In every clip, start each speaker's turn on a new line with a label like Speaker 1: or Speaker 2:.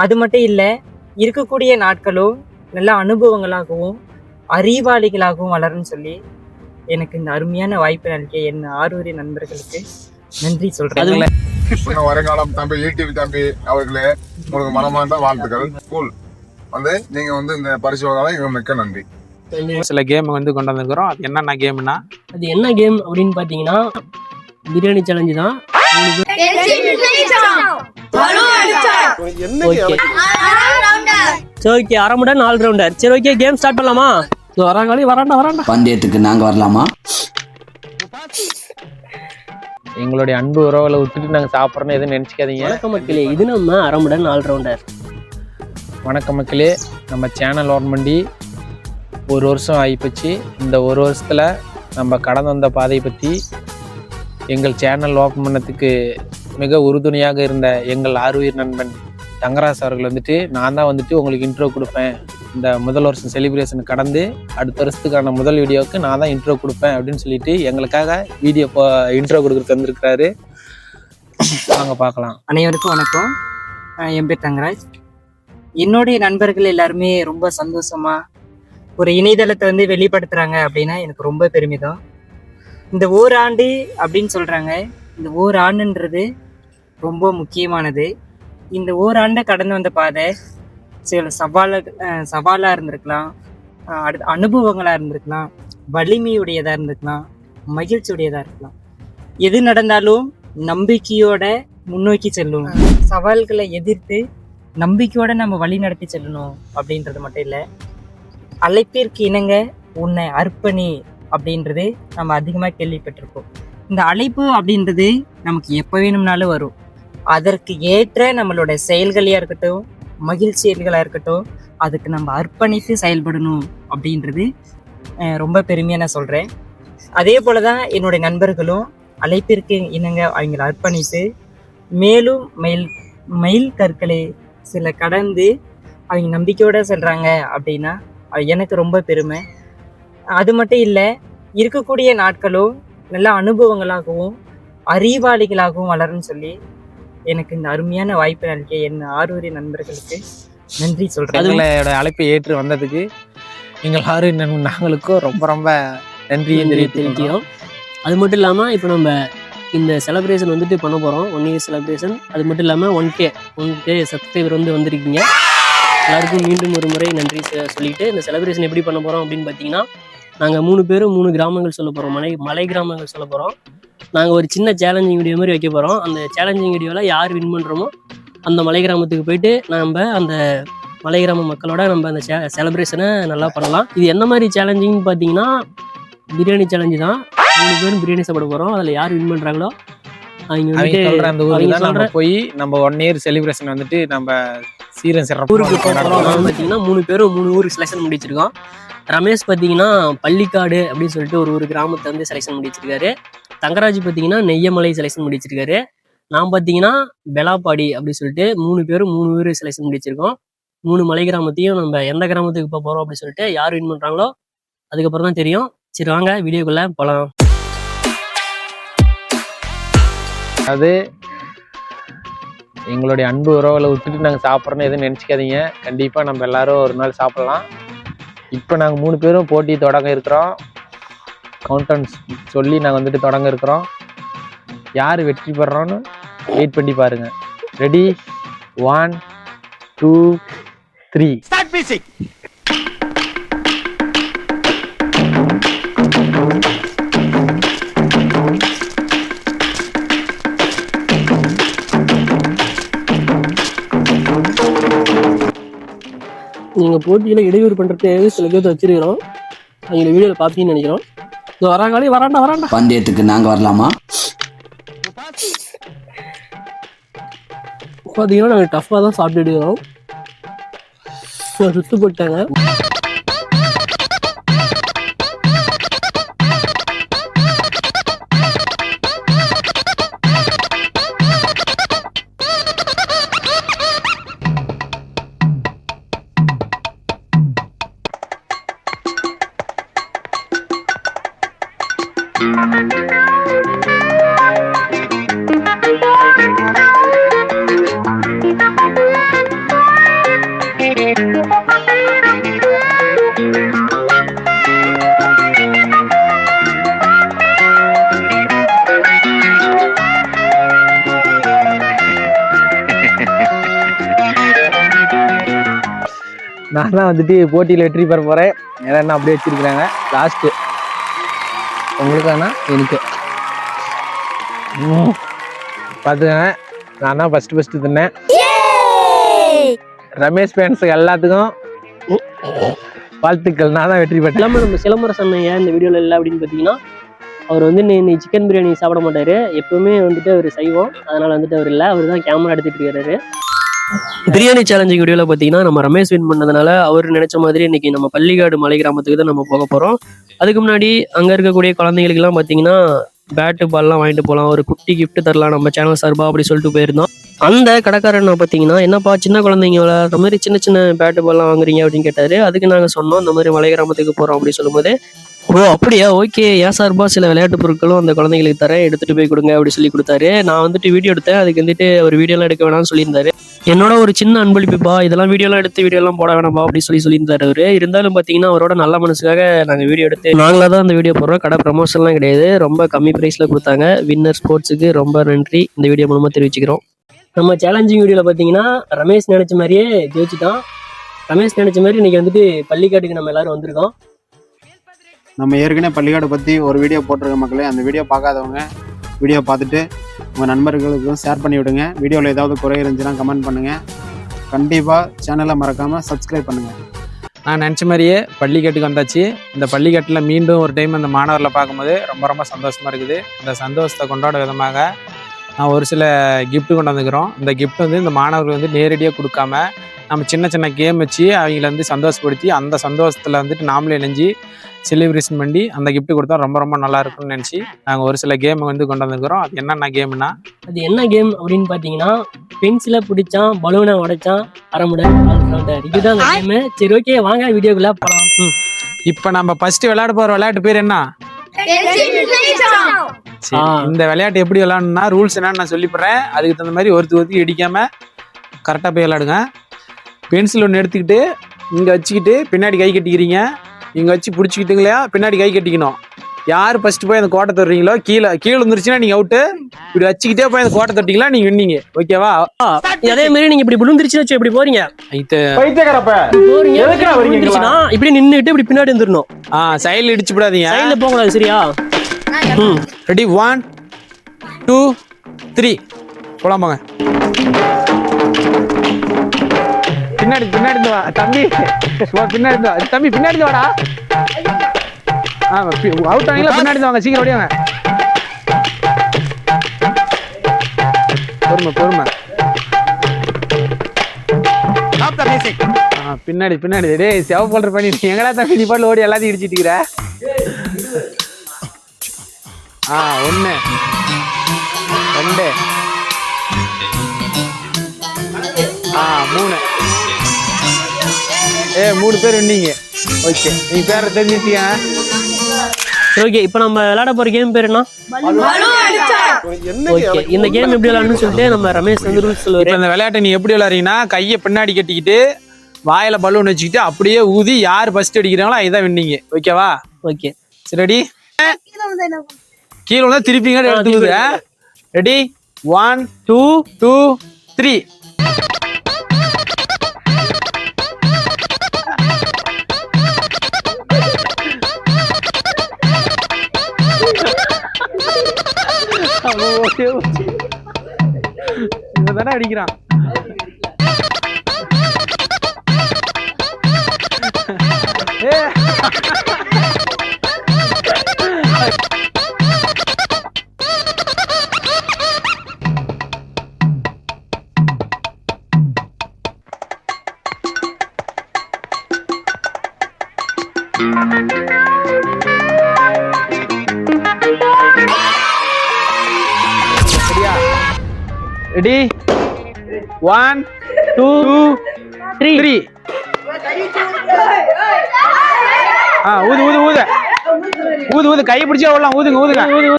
Speaker 1: அது மட்டும் இல்லை இருக்கக்கூடிய நாட்களும் நல்ல அனுபவங்களாகவும் அறிவாளிகளாகவும் வளரும்னு சொல்லி எனக்கு இந்த அருமையான வாய்ப்பை நல்கிய என் ஆரூரி நண்பர்களுக்கு நன்றி சொல்றேன்.
Speaker 2: வருங்காலம் தம்பி யூடியூப் தம்பி அவர்களே உங்களுக்கு மனமார்ந்த வாழ்த்துக்கள். ஸ்கூல் வந்து நீங்க வந்து இந்த பரிசு இவங்க மிக்க நன்றி.
Speaker 3: சில கேம் வந்து கொண்டு வந்திருக்கிறோம். அது என்னென்ன கேம்னா
Speaker 4: அது என்ன கேம் அப்படின்னு பார்த்தீங்கன்னா பிரியாணி சேலஞ்சு தான். சரி ஓகே. அரை மணி நேரம் நாலு ரவுண்டர் சரி ஓகே கேம் ஸ்டார்ட் பண்ணலாமா? இதோ வராங்களே வராண்டா வராண்டா.
Speaker 5: பந்தயத்துக்கு நாங்க வரலாமா?
Speaker 3: எங்களுடைய அன்பு உறவுகளை விட்டுட்டு நாங்கள் சாப்பிட்றோன்னு எதுவும் நினச்சிக்காதீங்க.
Speaker 4: வணக்கம் மக்களே. இது நம்ம அரை மணி நேரம் நாலு ரவுண்டர்
Speaker 3: வணக்கம் மக்களே. நம்ம சேனல் ஓன் பண்ணி ஒரு வருஷம் ஆகிப்போச்சு. இந்த ஒரு வருஷத்தில் நம்ம கடந்து வந்த பாதையை பற்றி எங்கள் சேனல் ஓப்பன் பண்ணதுக்கு மிக உறுதுணையாக இருந்த எங்கள் ஆறுயிர் நண்பன் தங்கராஜ் அவர்கள் வந்துட்டு நான் தான் வந்துட்டு உங்களுக்கு இன்ட்ரோ கொடுப்பேன். இந்த முதல் வருஷம் செலிப்ரேஷன் கடந்து அடுத்த வருஷத்துக்கான முதல் வீடியோவுக்கு நான் தான் இன்ட்ரோ கொடுப்பேன் அப்படின்னு சொல்லிட்டு எங்களுக்காக வீடியோ இன்ட்ரோ கொடுக்குறது வந்திருக்கிறாரு. வாங்க பார்க்கலாம்.
Speaker 1: அனைவருக்கும் வணக்கம். என் பேர் தங்கராஜ். என்னுடைய நண்பர்கள் எல்லாருமே ரொம்ப சந்தோஷமா ஒரு இணையதளத்தை வந்து வெளிப்படுத்துறாங்க அப்படின்னா எனக்கு ரொம்ப பெருமிதம் இந்த ஓராண்டு அப்படின்னு சொல்றாங்க. இந்த ஓராண்டுன்றது ரொம்ப முக்கியமானது. இந்த ஓராண்டை கடந்து வந்த பாதை சில சவால அஹ் சவாலா இருந்திருக்கலாம். அடுத்து அனுபவங்களா இருந்திருக்கலாம். வலிமையுடையதா இருந்திருக்கலாம். மகிழ்ச்சியுடையதா இருக்கலாம். எது நடந்தாலும் நம்பிக்கையோட முன்னோக்கி செல்லும். சவால்களை எதிர்த்து நம்பிக்கையோட நம்ம வழி நடத்தி செல்லணும் அப்படின்றது மட்டும் இல்லை. அழைப்பிற்கு இணங்க உன்னை அர்ப்பணி அப்படின்றது நம்ம அதிகமாக கேள்விப்பட்டிருக்கோம் இந்த அழைப்பு அப்படின்றது நமக்கு எப்போ வேணும்னாலும் வரும். அதற்கு ஏற்ற நம்மளோட செயல்களையாக இருக்கட்டும் மகிழ்ச்சி செயல்களாக இருக்கட்டும் அதுக்கு நம்ம அர்ப்பணித்து செயல்படணும் அப்படின்றது ரொம்ப பெருமையாக நான் சொல்கிறேன் அதே போல தான் என்னுடைய நண்பர்களும் அழைப்பிற்கு இணங்க அவங்களை அர்ப்பணித்து மேலும் மயில் மயில் கற்களை சில கடந்து அவங்க நம்பிக்கையோடு செல்கிறாங்க அப்படின்னா அது எனக்கு ரொம்ப பெருமை. அது மட்டும் இல்லை இருக்கக்கூடிய நாட்களும் நல்ல அனுபவங்களாகவும் அறிவாளிகளாகவும் வளரும்னு சொல்லி எனக்கு இந்த அருமையான வாய்ப்பை நல்கிய என் ஆரூரி நண்பர்களுக்கு நன்றி சொல்றேன்.
Speaker 3: எங்களோட அழைப்பை ஏற்று வந்ததுக்கு எங்கள் ஆறு நண்பன் நாங்களுக்கும் ரொம்ப ரொம்ப நன்றியை தெரிவித்திருக்கிறோம்
Speaker 4: தெரிவிக்கிறோம் அது மட்டும் இல்லாமல் இப்போ நம்ம இந்த செலிப்ரேஷன் வந்துட்டு பண்ண போகிறோம் ஒன் இயர் செலிப்ரேஷன் அது மட்டும் இல்லாமல் one K one K subscriber வந்து வந்திருக்கீங்க. எல்லாருக்கும் மீண்டும் ஒரு முறை நன்றி சொல்லிட்டு இந்த செலிப்ரேஷன் எப்படி பண்ண போகிறோம் அப்படின்னு பார்த்தீங்கன்னா நாங்கள் மூணு பேரும் மூணு கிராமங்கள் சொல்ல போகிறோம் மலை மலை கிராமங்கள் சொல்ல போகிறோம் நாங்கள் ஒரு சின்ன சேலஞ்சிங் வீடியோ மாதிரி வைக்க போகிறோம் அந்த சேலஞ்சிங் வீடியோவில் யார் வின் பண்ணுறோமோ அந்த மலை கிராமத்துக்கு போயிட்டு நம்ம அந்த மலை கிராம மக்களோட நம்ம அந்த செலிப்ரேஷனை நல்லா பண்ணலாம். இது என்ன மாதிரி சேலஞ்சிங்னு பார்த்தீங்கன்னா பிரியாணி சேலஞ்சு தான். மூணு பேரும் பிரியாணி சாப்பிட போகிறோம் அதில் யார் வின் பண்ணுறாங்களோ அவங்க
Speaker 3: சொல்ற அந்த ஊருக்கு தான் நம்ம போய் நம்ம ஒன் இயர் செலிப்ரேஷன் வந்துட்டு நம்ம சீரன்
Speaker 4: ஊருக்கு
Speaker 3: சிறப்பு
Speaker 4: போகிறோம் பார்த்தீங்கன்னா மூணு பேரும் மூணு ஊருக்கு செலெக்ஷன் பண்ணி வச்சிருக்கோம். ரமேஷ் பார்த்தீங்கன்னா பள்ளிக்காடு அப்படின்னு சொல்லிட்டு ஒரு ஒரு கிராமத்தை வந்து செலெக்ஷன் பண்ணி வச்சிருக்காரு. தங்கராஜ் பார்த்தீங்கன்னா நெய்யமலை செலெக்ஷன் பண்ணி வச்சிருக்காரு நான் பார்த்தீங்கன்னா பெலாப்பாடி அப்படின்னு சொல்லிட்டு மூணு பேரும் மூணு பேர் செலெக்ஷன் பண்ணி வச்சிருக்கோம் மூணு மலை கிராமத்தையும் நம்ம எந்த கிராமத்துக்கு இப்போ போகிறோம் அப்படின்னு சொல்லிட்டு யார் வின் பண்ணுறாங்களோ அதுக்கப்புறம் தான் தெரியும். சரி வாங்க வீடியோக்குள்ளே போகலாம்
Speaker 3: அது எங்களுடைய அன்பு உறவுகளை விட்டுட்டு நாங்கள் சாப்பிட்றோன்னு எதுவும் நினச்சிக்காதீங்க. கண்டிப்பாக நம்ம எல்லாரும் ஒரு நாள் சாப்பிட்லாம். இப்போ நாங்கள் மூணு பேரும் போட்டி தொடங்க இருக்கிறோம். கவுண்டன்ஸ் சொல்லி நாங்கள் வந்துட்டு தொடங்க இருக்கிறோம். யார் வெற்றி பெறோன்னு வெயிட் பண்ணி பாருங்க. ரெடி ஒன் டூ த்ரீ
Speaker 4: நீங்கள் போட்டியில் இடையூறு பண்ணுறது சில பேர் வச்சிருக்கிறோம். அவங்க வீடியோவில் பார்த்தீங்கன்னு நினைக்கிறோம். வராங்களே வராண்டா வராண்டா.
Speaker 5: பந்தயத்துக்கு நாங்க வரலாமா?
Speaker 4: பார்த்தீங்கன்னா நாங்கள் டஃப்பாக தான் சாப்பிட்டு இருக்கிறோம் சுத்து போட்டாங்க
Speaker 6: நான் வந்துட்டு போட்டியில் வெற்றி பெற போகிறேன் ஏன்னா அப்படியே வச்சுருக்குறாங்க. லாஸ்ட்டு உங்களுக்கானா? எனக்கு. பார்த்துக்கேன் பார்த்துக்கங்க நான் தான் ஃபஸ்ட்டு ஃபஸ்ட்டு தின்னேன். ரமேஷ் ஃபேன்ஸுக்கு எல்லாத்துக்கும் வாழ்த்துக்கள். நான் தான் வெற்றி பெற்றேன்.
Speaker 4: நம்ம நம்ம சிலம்பரசன் ஏன் இந்த வீடியோவில் இல்லை அப்படின்னு பார்த்தீங்கன்னா அவர் வந்து இன்னைக்கு சிக்கன் பிரியாணி சாப்பிட மாட்டாரு. எப்பவுமே வந்துட்டு அவர் சைவம். அதனால வந்துட்டு அவர் இல்லை. அவர் தான் கேமரா எடுத்துட்டு இருக்காரு. பிரியாணி சேலஞ்சிங் வீடியோவில் பார்த்தீங்கன்னா நம்ம ரமேஷ் வின் பண்ணதுனால அவர் நினைச்ச மாதிரி இன்னைக்கு நம்ம பள்ளிக்காடு மலை கிராமத்துக்கு தான் நம்ம போக போகிறோம் அதுக்கு முன்னாடி அங்கே இருக்கக்கூடிய குழந்தைங்களுக்குலாம் பார்த்தீங்கன்னா பேட்டு பால்லாம் வாங்கிட்டு போகலாம் ஒரு குட்டி கிஃப்ட் தரலாம் நம்ம சேனல் சார்பா அப்படி சொல்லிட்டு போயிருந்தோம். அந்த கடைக்காரன் பார்த்தீங்கன்னா என்னப்பா சின்ன குழந்தைங்க விளையாடுற மாதிரி சின்ன சின்ன பேட்டு பால்லாம் வாங்குறீங்க? அப்படின்னு கேட்டாரு. அதுக்கு நாங்கள் சொன்னோம் இந்த மாதிரி மலை கிராமத்துக்கு போகிறோம் அப்படின்னு சொல்லும்போது ஓ அப்படியா? ஓகே. ஏன் சார்பா சில விளையாட்டு பொருட்களும் அந்த குழந்தைங்களுக்கு தரேன். எடுத்துகிட்டு போய் கொடுங்க அப்படி சொல்லி கொடுத்தாரு. நான் வந்துட்டு வீடியோ எடுத்தேன். அதுக்கு வந்துட்டு ஒரு வீடியோலாம் எடுக்க வேணாம்னு சொல்லியிருந்தாரு. என்னோட ஒரு சின்ன அன்பளிப்புப்பா இதெல்லாம் வீடியோலாம் எடுத்து வீடியோலாம் போட வேணாம்பா அப்படின்னு சொல்லி சொல்லியிருந்தாரு அவர். இருந்தாலும் பார்த்தீங்கன்னா அவரோட நல்ல மனசுக்காக நாங்கள் வீடியோ எடுத்து நாங்களாக தான் அந்த வீடியோ போடுறோம். கடை ப்ரமோஷன்லாம் கிடையாது. ரொம்ப கம்மி ப்ரைஸில் கொடுத்தாங்க. வின்னர் ஸ்போர்ட்ஸுக்கு ரொம்ப நன்றி. இந்த வீடியோ மூலமாக தெரிவிச்சுக்கிறோம். நம்ம சேலஞ்சிங் வீடியோவில் பார்த்தீங்கன்னா ரமேஷ் நினச்ச மாதிரியே ஜெயிச்சிட்டோம் ரமேஷ் நினச்ச மாதிரி இன்றைக்கி வந்துட்டு பள்ளிக்காட்டுக்கு நம்ம எல்லாரும் வந்திருக்கோம்.
Speaker 7: நம்ம ஏற்கனவே பள்ளிக்காடு பற்றி ஒரு வீடியோ போட்டிருக்க மக்களே அந்த வீடியோ பார்க்காதவங்க வீடியோ பார்த்துட்டு உங்கள் நண்பர்களுக்கும் ஷேர் பண்ணி விடுங்க. வீடியோவில் ஏதாவது குறை இருந்துச்சுன்னா கமெண்ட் பண்ணுங்கள் கண்டிப்பாக சேனலை மறக்காமல் சப்ஸ்கிரைப் பண்ணுங்கள்
Speaker 6: நான் நினச்ச மாதிரியே பள்ளிக்கட்டுக்கு வந்தாச்சு. இந்த பள்ளிக்கட்டில் மீண்டும் ஒரு டைம் அந்த மாணவரில் பார்க்கும்போது ரொம்ப ரொம்ப சந்தோஷமாக இருக்குது. இந்த சந்தோஷத்தை கொண்டாட விதமாக நான் ஒரு சில கிஃப்ட்டு கொண்டு வந்துக்கிறோம் இந்த கிஃப்ட் வந்து இந்த மாணவர்கள் வந்து நேரடியாக கொடுக்காம நம்ம சின்ன சின்ன கேம் வச்சு அவங்கள வந்து சந்தோஷப்படுத்தி அந்த சந்தோஷத்தில் வந்துட்டு நாமளே இணைஞ்சு செலிப்ரேஷன் பண்ணி அந்த gift கொடுத்தா ரொம்ப ரொம்ப நல்லா இருக்கும்னு நினச்சி நாங்கள் ஒரு சில கேம் வந்து கொண்டு வந்துக்கிறோம் அது என்னென்ன கேம்னா
Speaker 4: அது என்ன கேம் அப்படின்னு பார்த்தீங்கன்னா பென்சிலை பிடிச்சான் பலூனை உடைச்சான் அரமுடன் ஆல்ரவுண்டர் இதுதான் அந்த கேமு சரி ஓகே வாங்க வீடியோக்குள்ள போகலாம்
Speaker 6: இப்போ நம்ம ஃபர்ஸ்ட் விளையாட போகிற விளையாட்டு பேர் என்ன. இந்த விளையாட்டு எப்படி விளையாடணும்னா ரூல்ஸ் என்னன்னு நான் சொல்லிப்படுறேன் அதுக்கு தகுந்த மாதிரி ஒருத்தி ஒருத்தி இடிக்காம கரெக்டாக போய் விளையாடுங்க. பென்சில் ஒன்று எடுத்துக்கிட்டு இங்கே வச்சுக்கிட்டு பின்னாடி கை கட்டிக்கிறீங்க. இங்கே வச்சு பிடிச்சிக்கிட்டுங்களா பின்னாடி கை கட்டிக்கணும். யார் ஃபர்ஸ்ட் போய் அந்த கோட்டை தொடுறீங்களோ கீழே கீழே வந்துருச்சுன்னா நீங்கள் அவுட்டு இப்படி வச்சுக்கிட்டே போய் அந்த கோட்டை தொட்டிங்களா நீங்கள் வின்னீங்க ஓகேவா
Speaker 4: அதே மாதிரி நீங்க இப்படி விழுந்துருச்சுன்னு வச்சு இப்படி போறீங்க? போறீங்க. இப்படி நின்னுட்டு இப்படி பின்னாடி வந்துடணும்
Speaker 6: ஆ சைடில் இடிச்சு விடாதீங்க
Speaker 4: சைடுல போக கூடாது சரியா? ம்.
Speaker 6: ரெடி ஒன் டூ த்ரீ போலாம் போங்க. பின்னாடி பின்னாடி வா. தம்பி பின்னாடி வா. தம்பி பின்னாடி வாடா. ஆ அவுட் ஆனீங்களா? பின்னாடி வாங்க. சீக்கிரம் ஓடியாங்க. பொறுமை பொறுமை. பின்னாடி பின்னாடி. டேய் செவ போல்ற பண்ணி எங்கடா தம்பி? நீ பாட்டில் ஓடி எல்லாத்தையும் இடிச்சிட்டு இருக்கிற? ஆ ஒன்று ஏ மூணு பேர் வந்தீங்க. ஓகே. நீங்க பேரை தெரிஞ்சுட்டீங்க
Speaker 4: ஓகே இப்போ நம்ம விளையாட போற கேம் பேர் என்ன? ஓகே இந்த கேம் எப்படி விளையாடணும்னு சொல்லிட்டு நம்ம ரமேஷ் வந்து ரூல்ஸ்
Speaker 6: இப்போ
Speaker 4: சொல்லுவாரு
Speaker 6: இந்த விளையாட்டை நீ எப்படி விளையாடுறீங்கன்னா கையை பின்னாடி கட்டிக்கிட்டு வாயில பலூன் வச்சுக்கிட்டு அப்படியே ஊதி யார் ஃபர்ஸ்ட் அடிக்கிறாங்களோ அதுதான் வின்னீங்க. ஓகேவா
Speaker 4: ஓகே
Speaker 6: சரி ரெடி கீழே திருப்பிங்க
Speaker 4: ஆ,
Speaker 6: எடுத்து ஊது ready one two two three இவன் தானே அடிக்கிறான். ஏ. ஒன் டூ த்ரீ த்ரீ ஆ ஊது ஊது ஊது. ஊது ஊது. கை பிடிச்சே ஓடலாம் ஊதுங்க ஊதுங்க.
Speaker 4: ஓகே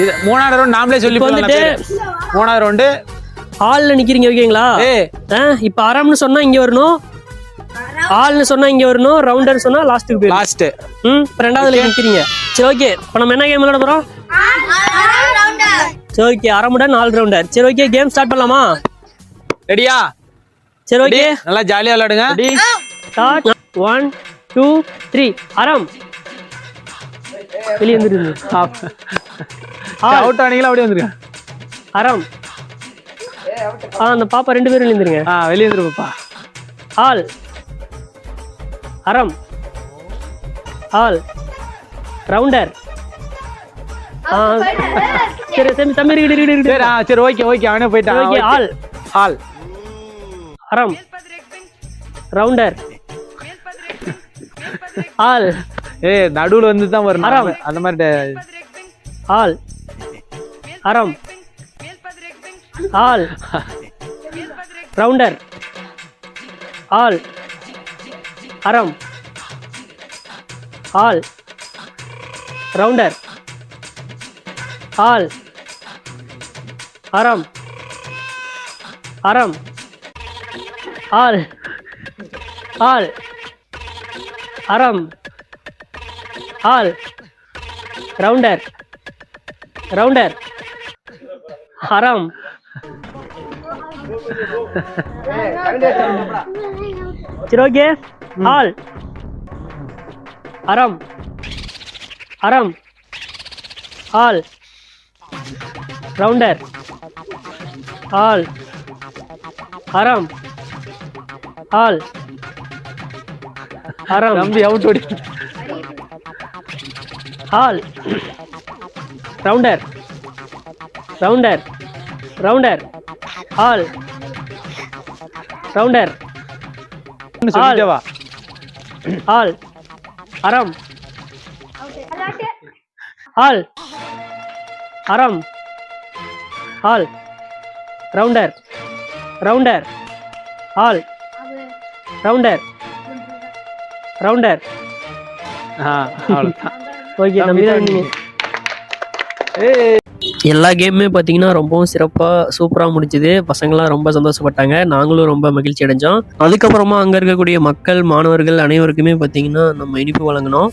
Speaker 6: இது மூணாவது ரவுண்ட் நாமளே சொல்லி
Speaker 4: வந்துட்டு-.
Speaker 6: மூணாவது ரவுண்டு
Speaker 4: ஹால்ல நிக்கிறீங்க ஓகேங்களா? இப்ப அறம்னு சொன்னா இங்க வரணும். ஆள்னு சொன்னா இங்க வரணும் ரவுண்டர் சொன்னா லாஸ்ட்டுக்கு போயிடும்
Speaker 6: லாஸ்ட்
Speaker 4: ம் ரெண்டாவதுல நிக்கிறீங்க. சரி ஓகே. இப்ப நம்ம என்ன கேம் விளையாட போறோம்? சரி ஓகே. அரமுடன் ஆல் ரவுண்டர் சரி ஓகே. கேம் ஸ்டார்ட் பண்ணலாமா?
Speaker 6: ரெடியா
Speaker 4: சரி ஓகே.
Speaker 6: நல்லா ஜாலியா விளையாடுங்க.
Speaker 4: ஸ்டார்ட் ஒன் டூ த்ரீ அறம். வெளியே வந்துருங்க
Speaker 6: அவுட் ஆனீங்களா அப்படியே வந்துருங்க.
Speaker 4: அறம். ஆ அந்த பாப்பா ரெண்டு பேரும் வெளியே வந்துருங்க
Speaker 6: ஆ வெளியே வந்துருப்பா
Speaker 4: ஆல் அறம். All rounder. சரி சரி தம்பி இரு, இரு.
Speaker 6: சரி ஆ சரி ஓகே ஓகே அவனே போயிட்டான்.
Speaker 4: okay, ஆல்
Speaker 6: ஆல்
Speaker 4: அறம். ரவுண்டர். ஆல்
Speaker 6: ஏய் நடுவுல வந்து தான் வரும். அந்த மாதிரி
Speaker 4: ஆல் அறம் ஆல். Rounder all. அறம் ஆல். Rounder all. அறம் அறம் ஆல். ஆல். அறம் ஆல். ரவுண்டர் ரவுண்டர் ஹரம் சரி ஓகே ஆல் அறம் அறம் ஆல் ரவுண்டர் ஆல் அறம் ஆல் அறம்
Speaker 6: தம்பி அவுட் ஓடி
Speaker 4: all rounder rounder rounder all rounder
Speaker 6: வா
Speaker 4: ஆல் அறம் ஆல் அறம் all rounder rounder all rounder rounder
Speaker 6: ஆ அவ்வளவுதான்.
Speaker 4: ஓகே நம்பி
Speaker 6: தம்பி.
Speaker 4: எல்லா கேமுமே பார்த்தீங்கன்னா ரொம்பவும் சிறப்பாக சூப்பராக முடிஞ்சுது. பசங்களாம் ரொம்ப சந்தோஷப்பட்டாங்க. நாங்களும் ரொம்ப மகிழ்ச்சி அடைஞ்சோம். அதுக்கப்புறமா அங்கே இருக்கக்கூடிய மக்கள் மாணவர்கள் அனைவருக்குமே பார்த்தீங்கன்னா நம்ம இனிப்பு வழங்கினோம்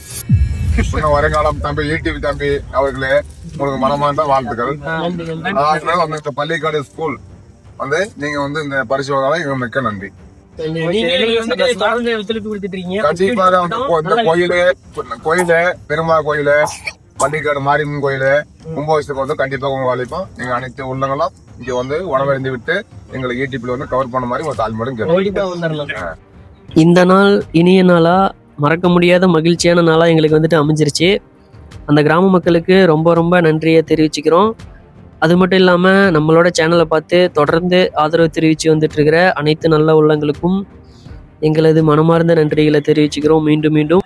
Speaker 2: இன்னும் வருங்காலம் தம்பி ஈடிவி தம்பி அவர்களே உங்களுக்கு மனமார்ந்த வாழ்த்துக்கள். வந்து இந்த பள்ளிக்காடு ஸ்கூல் வந்து நீங்க வந்து இந்த பரிசு வகையில மிக்க நன்றி. கண்டிப்பாக வந்து கோ- இந்த கோயிலு கோயிலு பெருமா கோயிலு பள்ளிக்காடு மாரியம்மன் கோயிலு கும்பாபிஷேகம் வந்து கண்டிப்பாக உங்க அழைப்போம் நீங்க அனைத்து உள்ளங்களும் இங்க வந்து உணவறிந்து விட்டு எங்களை யூடியூப்ல வந்து கவர் பண்ண மாதிரி ஒரு தாழ்மையும் கேட்போம்
Speaker 4: இந்த நாள் இனிய நாளா மறக்க முடியாத மகிழ்ச்சியான நாளா எங்களுக்கு வந்துட்டு அமைஞ்சிருச்சு. அந்த கிராம மக்களுக்கு ரொம்ப ரொம்ப நன்றியை தெரிவிச்சுக்கிறோம். அது மட்டும் இல்லாமல் நம்மளோட சேனலை பார்த்து தொடர்ந்து ஆதரவு தெரிவித்து வந்துட்டு இருக்கிற அனைத்து நல்ல உள்ளங்களுக்கும் எங்களது மனமார்ந்த நன்றிகளை தெரிவிச்சுக்கிறோம். மீண்டும் மீண்டும்.